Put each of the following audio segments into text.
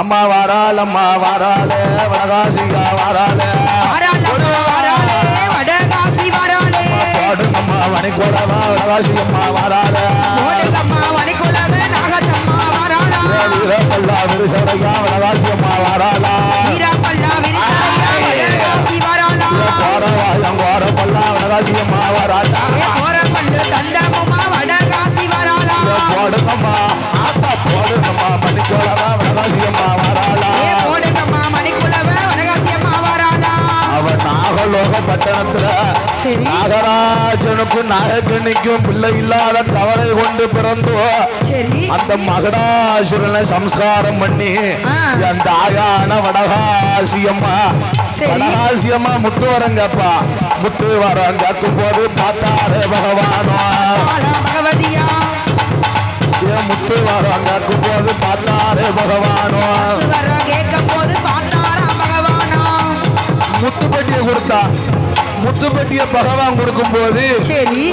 அம்மா வாராள் அம்மா வாராளே வடகாசிங்கா வாராளே வடகாசி வாராளே. பாடுங்கம்மா வணிகோடவா வடகாசி அம்மா வாராளே ஓடுங்கம்மா, வனிக்குலவே, நாகத்தம்மா வாராளா. வீரப்பல்லா விருசரையா வடகாசி அம்மா வாராளா வீரப்பல்லா, விரிசலையா, வடகாசி வாராளா. கோரவாயம் கோரப்பல்லா வடகாசி அம்மா வாராளா கோரப்பல்லு, தண்டமுமா, வடகாசி வாராளா. போடுங்கம்மா ஆத்தா போடுங்கம்மா மணிக்கோடவா நாகலோக பட்டணத்துல சரி. நாகராஜனுக்கு நாயகனிக்கும் பிள்ளை இல்லாத கவலை கொண்டு பிறந்தோ அந்த மகடாசுரனை சம்ஸ்காரம் பண்ணி. என் தாயான வடகாசியம்மா. வடகாசியம்மா முத்து வரங்கப்பா முத்து வரம் கேட்கும் போது பார்த்தாரே பகவானோ முத்து வரம் கேட்கும் போது பார்த்தாரே பகவானோ கேட்கும் போது பகவானா முத்துப்பட்டியை கொடுத்தா. முத்துப்பட்டியை பகவான் கொடுக்கும் போது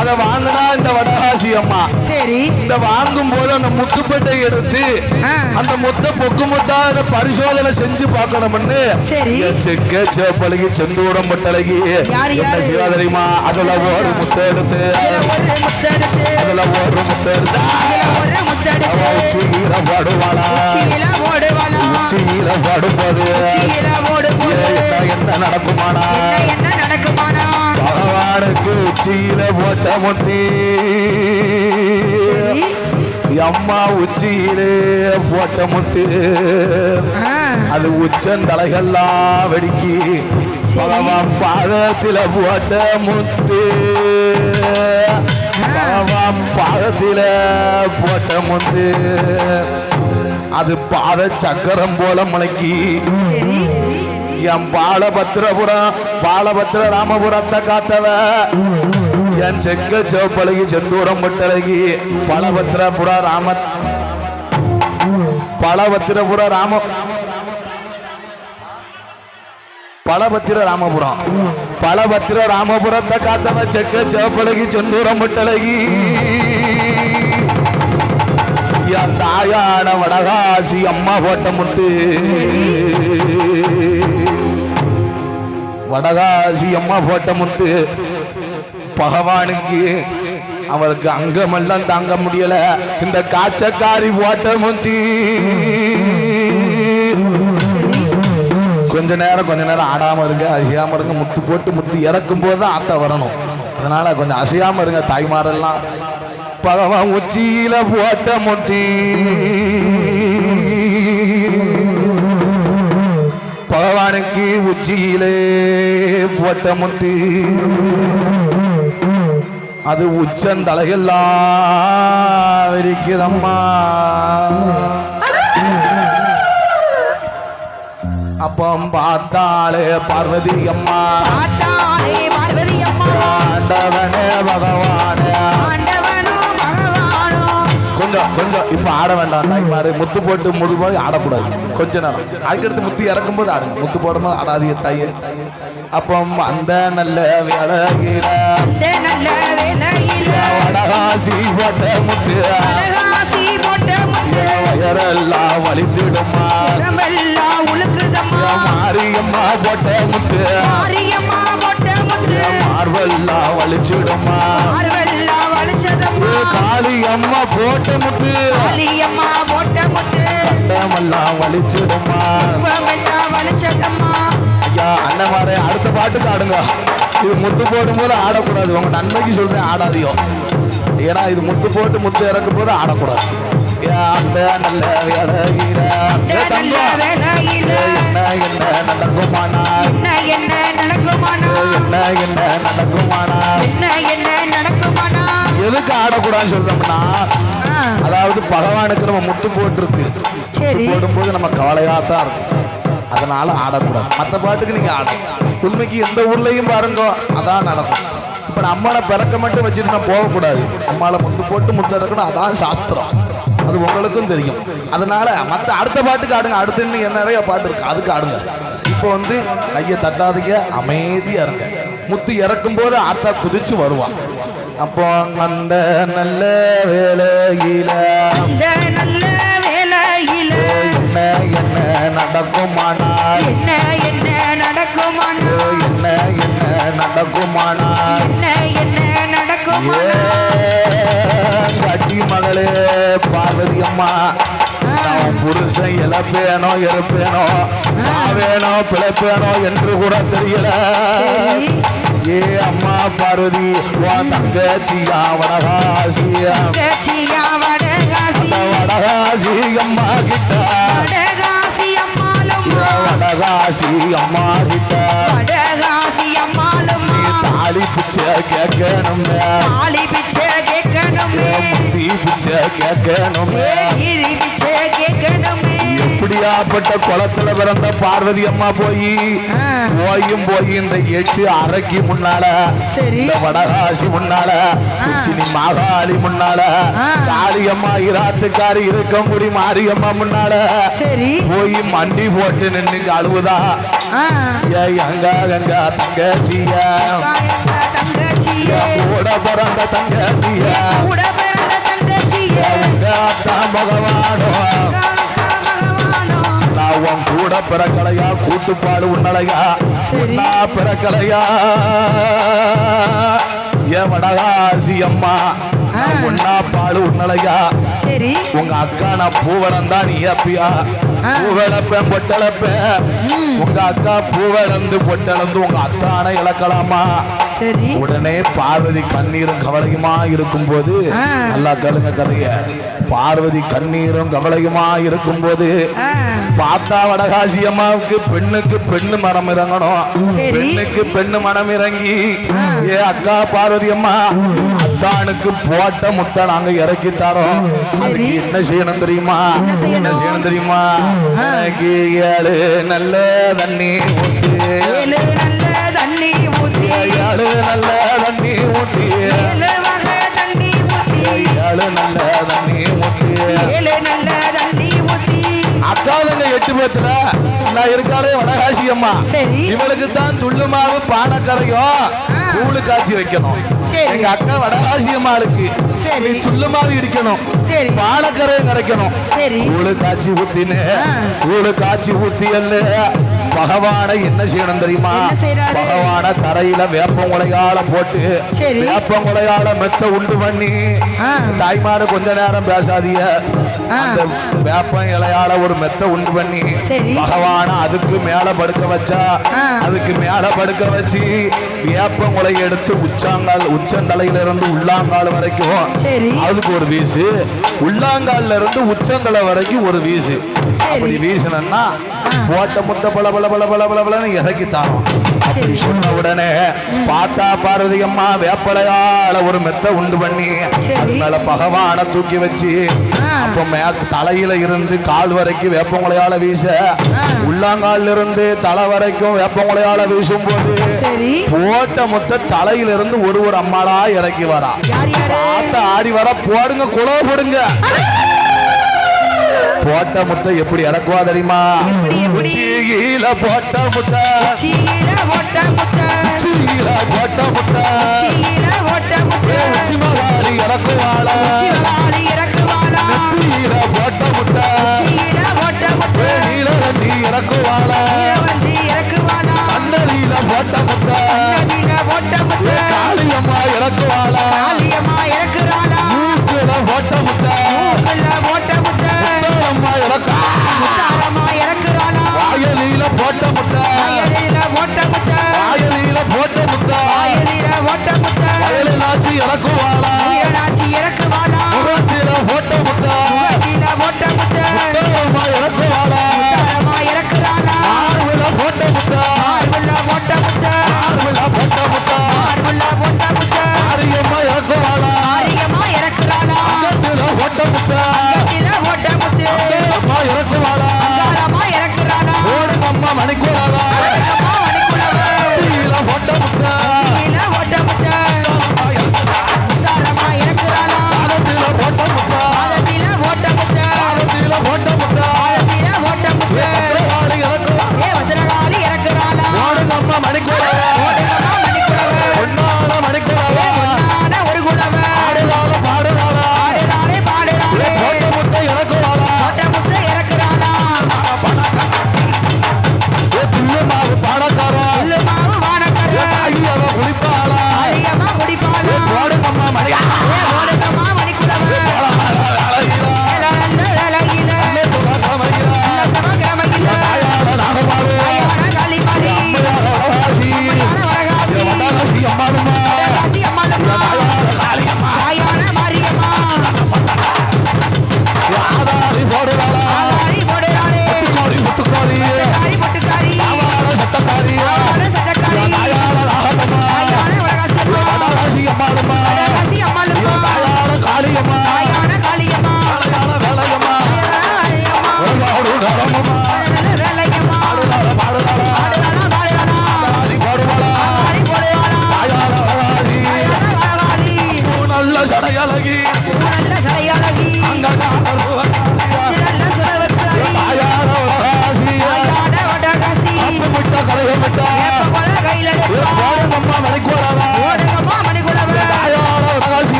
அதை வாங்கினா இந்த வடகாசி அம்மா. சரி. இந்த வாங்கும் போது அந்த முத்துப்பட்டை எடுத்து. அந்த முத்த பொக்கு முட்டா அதை பரிசோதனை செஞ்சு பார்க்கணும்னு. செக்க சேப்பழகி செந்தூரம் பட்டழகி. என்ன? செய்வா தெரியுமா? அதுல ஒரு முத்த எடுத்து அதுல ஒரு முத்த எடுத்து உச்சியில ஓடுவாளா உச்சியில ஓடும்போது என்ன நடக்குமானா பகவானுக்கு உச்சியில போட்ட முட்டி. அம்மா உச்சியிலே போட்ட முட்டு. அது உச்சந்தலைகள்லாம் வெடிக்கி. பகவான் பாதத்தில போட்ட முத்து. பகவான் பாதத்தில போட்ட முத்து. அது பாத சக்கரம் போல முளைக்கி என் பாலபத்திரபுரம் பாலபத்திர ராமபுரத்தை காத்தவ. என் செக்க சிவப்பழகி செந்தூரம் முட்டழகி பலபத்திரபுர ராம பலபத்திரபுர ராம பலபத்திர ராமபுரம். பலபத்திர ராமபுரத்தை காத்தவ செக்க சிவப்பழகி செந்தூரம் முட்டழகி. என் தாயான வடகாசி அம்மா போட்ட முட்டு வடகாசி அம்மா போட்ட முத்து. பகவானுக்கு அவருக்கு அங்கமெல்லாம் தாங்க முடியல. இந்த காச்சக்காரி போட்ட முத்தி. கொஞ்ச நேரம் கொஞ்ச நேரம் ஆடாம இருங்க அசையாமல் இருங்க முத்து போட்டு முத்து இறக்கும் போது தான் அத்தை வரணும். அதனால கொஞ்சம் அசையாமல் இருங்க தாய்மாரெல்லாம். பகவான் உச்சியில போட்ட முட்டி. பகவானுக்கு உச்சியிலே போட்ட முட்டி. அது உச்சந்தலையெல்லாம் விரிக்குதம்மா. அப்பம் பார்த்தாலே பார்வதி அம்மா. ஆண்டவனே பகவானே. கொஞ்சம் கொஞ்சம் இப்ப ஆட வேண்டாம். தாய்மாரு முத்து போட்டு முதுபாக ஆடக்கூடாது. கொஞ்ச நேரம். அதுக்கடுத்து முத்து இறக்கும் போது ஆடுங்க. முத்து போடும்போது ஆடாதீங்க தாயே. அப்பம் அந்த நல்ல வேலையில வடகாசி போட்ட முத்து. வயரெல்லாம் வலித்திடுமா உழுக்குதம்மா. மாரியம்மா போட்ட முத்து. மாரியம்மா போட்ட முத்து. மார்வெல்லாம் வலிச்சிடுமா ஆர்வெல்லாம் வலிச்சதம்மா காளி அம்மா போட்ட முத்து. காளியம்மா போட்ட முத்து. கண்டமெல்லாம் வலிச்சிடுமா உப்பமெல்லாம் வலிச்சதம்மா ஐயா அண்ணன் அடுத்த பாட்டுக்கு ஆடுங்க இது முத்து போடும்போது ஆடக்கூடாது. உங்க நன்மைக்கு சொல்றேன் ஆடாதியோ ஏன்னா இது முத்து போட்டு முத்து இறக்கும் போது ஆடக்கூடாது. அந்த நல்ல வேலையில என்ன என்ன நடக்குமானா? என்ன என்ன நடக்குமானா? என்ன என்ன நடக்குமானா? என்ன என்ன நடக்குமானா? எதுக்கு ஆடக்கூடாதுன்னு சொல்றோம்னா அதாவது பகவானுக்கு நம்ம முத்து போட்டிருக்கு. போடும்போது நம்ம கவலையா தான் இருக்கும். அதனால ஆடக்கூடாது. மற்ற பாட்டுக்கு நீங்க ஆடலாம் உண்மைக்கு எந்த ஊர்லயும் பாருங்க அதான் நடக்கும். இப்ப நம்மளை பிறக்க மட்டும் வச்சுட்டு நான் போகக்கூடாது. நம்மளால முத்து போட்டு முத்து இருக்கணும் அதான் சாஸ்திரம். அது உங்களுக்கும் தெரியும். அதனால மற்ற அடுத்த பாட்டுக்கு ஆடுங்க. அடுத்து இன்னும் நிறைய பாட்டு இருக்கு. அதுக்கு ஆடுங்க. இப்போ வந்து கையை தட்டாதீங்க. அமைதியா இருங்க. முத்து இறக்கும் போது ஆத்தா குதிச்சு வருவான் அப்போ அந்த நல்ல வேலையில நல்ல வேலையில என்ன என்ன நடக்குமானால்? என்ன என்ன நடக்குமானா என்ன என்ன நடக்குமானால்? என்ன என்ன நடக்குமானா கட்டி மகளே. பார்வதி அம்மா. நான் புருஷன் இழப்பேனோ இருப்பேனோ சாவேனோ பிழைப்பேனோ என்று கூட தெரியல. ஏ அம்மா பார்வதி உன் தங்கச்சியா வடகாசியா வடகாசி. அம்மா கிட்ட. வடகாசி அம்மா கிட்ட. தாலி பிச்சை கேட்கணுமே ஆளி பிச்சை தீ பிச்சை கேட்கணுமே. எப்படியாப்பட்ட குளத்துல பிறந்த பார்வதி அம்மா போய். போயும் போய் இந்த எட்டு அரைக்கு முன்னால இந்த வடகாசி முன்னால உச்சினி மாகாளி முன்னால. காளியம்மா இராத்துக்காரி இருக்கங்குடி மாரியம்மா முன்னால. போய் மண்டி போட்டு நின்னு அழுவுதா ஏ எங்க எங்க தங்கச்சியே. கூட பிறந்த தங்கச்சிய. பகவானோ நான் உன் கூட பிறக்கலையா கூட்டுப்பாடு உன்னலையா. உன்னா பிறக்கலையா ஏ வடகாசி அம்மா நான் உன்னா பாடு உன்னலையா உங்க அக்கா நான் பூவரம் தான் நீ ஏப்பியா? ஆ. பூவளப்பேன் பொட்டளப்பேன் உங்க அக்கா பூவளந்து பொட்டளந்து உங்க அத்தானை இழக்கலாமா? சரி. உடனே பார்வதி கண்ணீரும் கவலையுமா இருக்கும்போது ஆ. நல்லா கேளுங்க கதைய. பார்வதி கண்ணீரும் கவலையுமா இருக்கும்போது ஆ. பார்த்தா வடகாசி அம்மாவுக்கு பெண்ணுக்கு பெண்ணு மரம் இறங்கணும். பெண்ணுக்கு பெண்ணு மனம் இறங்கி ஏ அக்கா பார்வதி அம்மா அத்தானுக்கு போட்ட முட்டை நாங்க இறக்கி தரோம். அதுக்கு என்ன செய்யணும் தெரியுமா? என்ன செய்யணும்? தெரியுமா? நல்ல தண்ணி நல்ல ஏழு நல்ல தண்ணி ஊத்தி. ஏழு நல்ல தண்ணி ஊத்தி. அக்காவுங்க எட்டு பேத்துல நான் இருக்காளே வடகாசி அம்மா. இவளுக்கு தான் துள்ளு மாவு பானக்கரையும். கூழு காய்ச்சி வைக்கணும். சரி. எங்க அக்கா வடகாசி அம்மாளுக்கு சரி. நீ துள்ளு மாவு இடிக்கணும். சரி. பானக்கரையும் கரைக்கணும். சரி. கூழு காய்ச்சி ஊத்தின்னு ஆ. கூழு காய்ச்சி ஊத்தி அல்ல பகவானை என்ன செய்யணும் தெரியுமா? பகவான தரையில வேப்பங்குலையால போட்டு. வேப்பங்குலையால மெத்த உண்டு பண்ணி. தாய்மாரு கொஞ்ச நேரம் பேசாதீங்க ஆ. அந்த வேப்பம் இலையால ஒரு மெத்த உண்டு பண்ணி. பகவான அதுக்கு மேல படுக்க வச்சா. அதுக்கு மேல படுக்க வச்சு வேப்பங்குலை எடுத்து உச்சாங்கால் உச்சந்தலையில இருந்து உள்ளாங்கால் வரைக்கும். அதுக்கு ஒரு வீசு உள்ளாங்கால்ல இருந்து உச்சந்தலை வரைக்கும் ஒரு வீசு அப்படி வீசுனா போட்ட முத்த பல பல பல பல பல பலன்னு இறக்கி தாரோம் அப்படி சொன்ன உடனே பார்த்தா பார்வதி அம்மா வேப்பலையால ஒரு மெத்த உண்டு பண்ணி. அது மேல பகவான தூக்கி வச்சு. அப்ப மேற்கு தலையில இருந்து கால் வரைக்கும் வேப்பங்குலையால வீச உள்ளாங்கால்ல இருந்து தலை வரைக்கும் வேப்பங்குலையால வீசும் போது போட்ட முத்த தலையில இருந்து ஒரு ஒரு அம்மாளா இறக்கி வரா. பார்த்து ஆடி வர போடுங்க குலோ போடுங்க. போட்ட முத்தை எப்படி இறக்குவா தெரியுமா? சீகில போட்ட முத்தை சீல போட்ட முத்தை சீல உச்சி மகாரி இறக்குவாள? போட்ட சீல ஓட்ட முத்த நீல இறக்குவாள?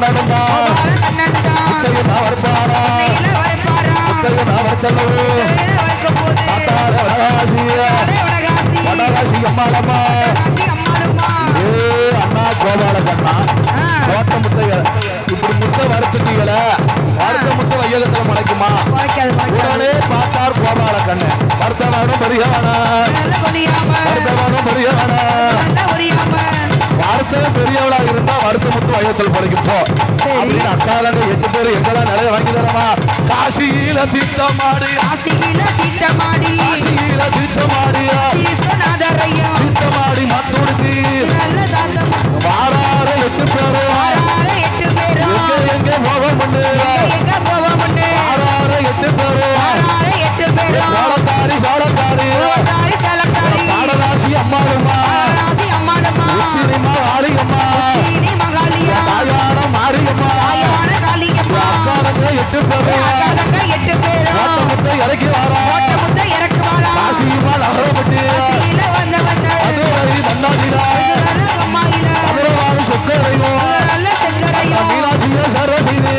கண்ணடுங்கா வரப்பாரா வடகாசி அம்மாளம்மா ஏ அண்ணா கோபால கண்ணா கோட்டை முட்டைகள் இப்படி முட்டை வறுத்துட்டீங்கள அடுத்த முட்டை வையகத்துல முளைக்குமா உடனே பார்த்தார் கோபால கண்ணு வர்த்தவானும் பெரியவானா வர்த்தவானும் பெரியவானா அக்கா பெரியவளா இருந்தா வறுத்து முத்து வயத்தில் படிக்கப்போம் அப்படின்னு அக்கா தானே எட்டு பேரும் எங்கெல்லாம் நிறைய வாங்கி தரமா? காசியில திட்டமாடி காசியில திட்டமாடி காசியில திட்டமாடி திட்டமாடி மத்துடுத்தி சரசிதே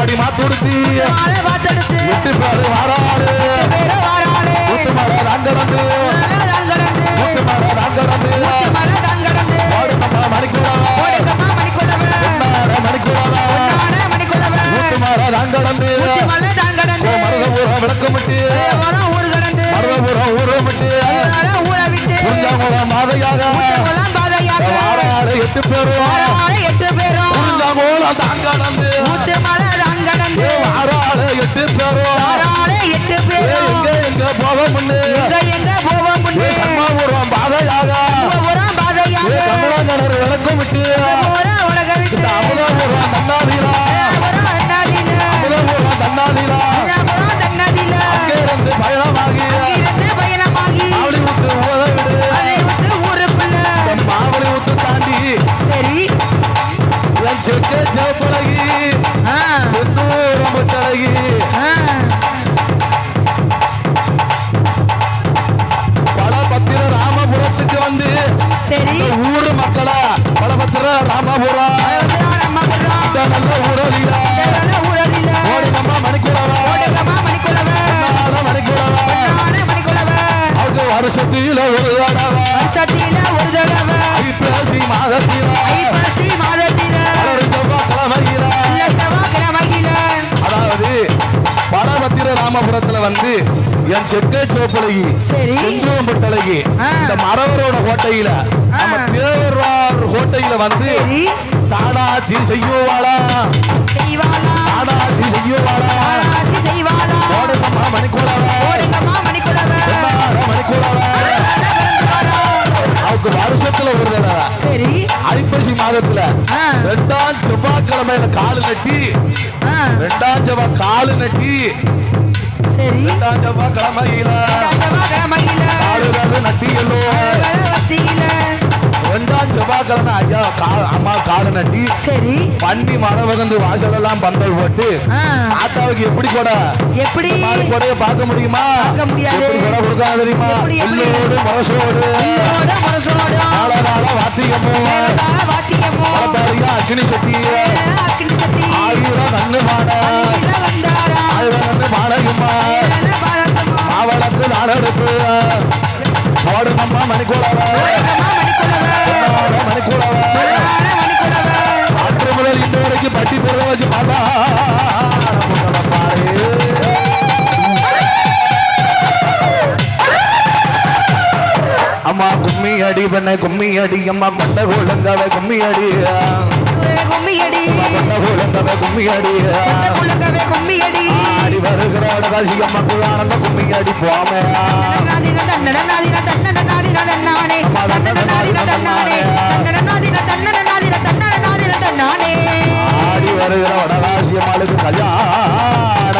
ஆடி மாத்துடுத்தி. எட்டு பேரு வாராடு. முத்து மலை ரங்கடந்து முத்து மலை ரங்கடந்து ஓடுமா மணிக்குள்ளவா. மணிக்குள்ளவா. முத்து மலை ரங்கடந்து மருதபுரம் விளக்கமிட்டு. மருதபுரம் ஊரமிட்டு. மாதையாக. எட்டு பேரும். எட்டு பேரும். தாங்க செக்கே சோப்பழகி செங்குளம்பட்டழகி இந்த மரவரோட கோட்டையில நம்ம தேவரார் கோட்டையில வந்து தாடாச்சி செய்யுவாளா? தாடாச்சி செய்யுவாளா? ஓடுங்கம்மா மணிக்கூடாவா அவருக்கு வருஷத்துல ஒரு தடவை. ஐப்பசி மாதத்துல ரெண்டாம் செவ்வாய்க்கிழமையில காலு நட்டி ரெண்டாம் செவ்வாய் காலு நட்டி சரி. செவ்வாய்க்கிழமையில காலுறது நட்டியல்லோ வளவத்தியில ரெண்டாம் செவ்வாய்க்கிழமை ஐயா அம்மா காலு நட்டி சரி. பண்ணி மரம் வகந்து வாசல் எல்லாம் பந்தல் போட்டு ஆ, ஆத்தாவுக்கு எப்படி கூட? எப்படி? கொடையை பார்க்க முடியுமா? கொடை கொடுக்காங்க தெரியுமா? உள்ளோடு மனசோடு. கால கால வாத்தியமும் மேலதாள வாத்தியமோ பலத்தாரியா அக்கினி சக்தி ஆயுதம் நன்னு மாட. இல வந்தாரா ஆயுதம் அவளுக்கு மாடையுமா ஏல பாரதமா மாவளத்து நாடெடுப்பு ஓடு நம்ம மணிக்கூடவ மணிக்குலவ முதல் இன்ன வரைக்கும் பட்டி பொருளை வச்சு பாப்பா அம்மா கும்மி அடி பண்ண கும்மி அடி அம்மா பட்ட கோலங்கால கும்மி அடி கும்மி குழந்தவை கும்மியடி குழந்தவை கும்மியடி ஆடி வருகிற காசிக மக்கள் ஆனந்த கும்மியடி போமே ஆடி வருகிற வடகாசிய மாளுக்கு கல்யாணம்.